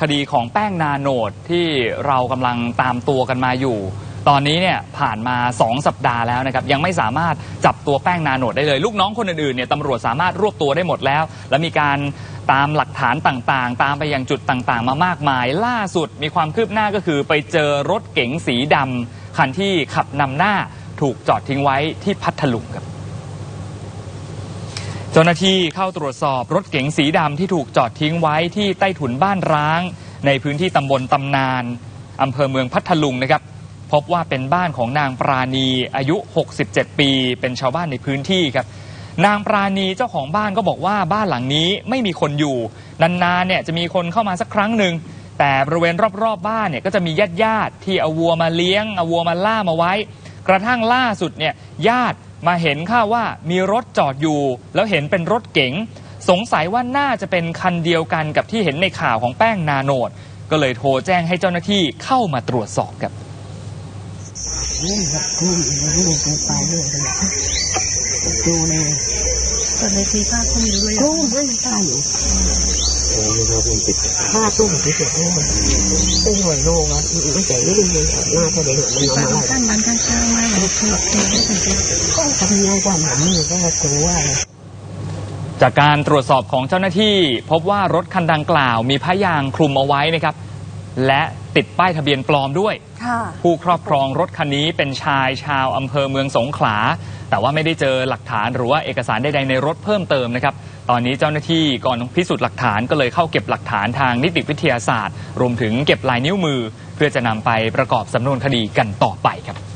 คดีของแป้งนาโนดที่เรากำลังตามตัวกันมาอยู่ ตอนนี้เนี่ยผ่านมา 2 สัปดาห์แล้วนะครับ ยังไม่สามารถจับตัวแป้งนาโนดได้เลย ลูกน้องคนอื่นๆเนี่ยตำรวจสามารถรวบตัวได้หมดแล้ว และมีการตามหลักฐานต่างๆ ตามไปยังจุดต่างๆ มามากมาย ล่าสุดมีความคืบหน้าก็คือไปเจอรถเก๋งสีดำคันที่ขับนำหน้าถูกจอดทิ้งไว้ที่พัทลุงครับ เจ้าหน้าที่เข้าตรวจสอบรถเก๋งสีดำที่ถูกจอดทิ้งไว้ที่ใต้ถุนบ้านร้าง ในพื้นที่ตำบลตำนานอำเภอเมืองพัทลุงนะครับ พบว่าเป็นบ้านของนางปราณีอายุ 67 ปี เป็นชาวบ้านในพื้นที่ครับ นางปราณีเจ้าของบ้านก็บอกว่าบ้านหลังนี้ไม่มีคนอยู่ นานๆเนี่ยจะมีคนเข้ามาสักครั้งหนึ่งแต่บริเวณรอบๆบบ้านเนี่ยก็จะมีญาติญาติๆที่เอาวัวมาเลี้ยงเอาวัวมาล่ามาไว้ กระทั่งล่าสุดเนี่ยญาติ มาเห็นข่าวว่ามีรถจอดอยู่ แล้วเห็นเป็นรถเก๋งสงสัยว่าน่าจะเป็นคันเดียวกันกับที่เห็นในข่าวของแป้งนาโนด ก็เลยโทรแจ้งให้เจ้าหน้าที่เข้ามาตรวจสอบครับนี่แบบกุ้งกุ้งกุ้งไปเรื่อยเลยดูเลยเปิดในทีภาพก็มีด้วยกุ้งไม่ตาย อยู่ห้าตุ้มที่สุดเลยเป็นหน่วยโลกอะไม่ใจไม่ดีเลยหน้าจะเด็กมันบ้าเอานมาข้างบ้านข้างๆมากเลยคือแบบไม่สังเกตก็ทำยังไงก่อนผมนี่ก็กลัวจากการตรวจสอบของเจ้าหน้าที่ พบว่ารถคันดังกล่าว มีผ้ายางคลุมเอาไว้นะครับ และติดป้ายทะเบียนปลอมด้วยค่ะผู้ครอบครองรถคันนี้เป็นชายชาวอำเภอเมืองสงขลา แต่ว่าไม่ได้เจอหลักฐานหรือว่าเอกสารใดๆในรถเพิ่มเติมนะครับ ตอนนี้เจ้าหน้าที่ก่อนพิสูจน์หลักฐานก็เลยเข้าเก็บหลักฐานทางนิติวิทยาศาสตร์ รวมถึงเก็บลายนิ้วมือ เพื่อจะนำไปประกอบสำนวนคดีกันต่อไปครับ